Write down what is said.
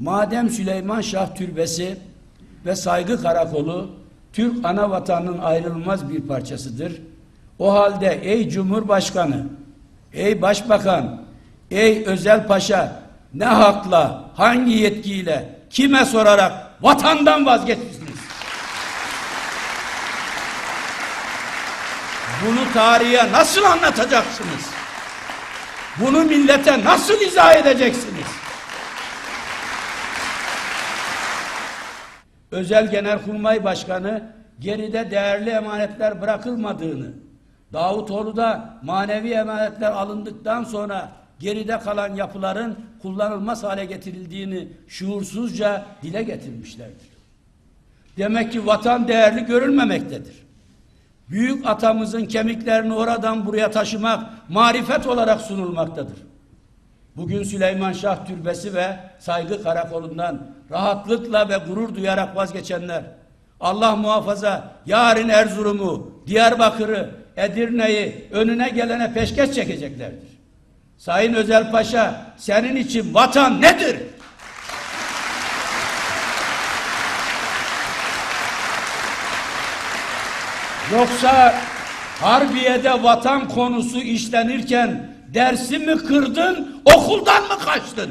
Madem Süleyman Şah Türbesi ve Saygı Karakolu Türk ana vatanının ayrılmaz bir parçasıdır. O halde ey Cumhurbaşkanı, ey Başbakan, ey Özel Paşa ne hakla, hangi yetkiyle, kime sorarak vatandan vazgeçmişsiniz? Bunu tarihe nasıl anlatacaksınız? Bunu millete nasıl izah edeceksiniz? Özel Genelkurmay Başkanı geride değerli emanetler bırakılmadığını, Davutoğlu da manevi emanetler alındıktan sonra geride kalan yapıların kullanılmaz hale getirildiğini şuursuzca dile getirmişlerdir. Demek ki vatan değerli görülmemektedir. Büyük atamızın kemiklerini oradan buraya taşımak marifet olarak sunulmaktadır. Bugün Süleyman Şah Türbesi ve Saygı Karakolu'ndan rahatlıkla ve gurur duyarak vazgeçenler, Allah muhafaza yarın Erzurum'u, Diyarbakır'ı, Edirne'yi önüne gelene peşkeş çekeceklerdir. Sayın Özel Paşa, senin için vatan nedir? Yoksa Harbiye'de vatan konusu işlenirken dersi mi kırdın, okuldan mı kaçtın?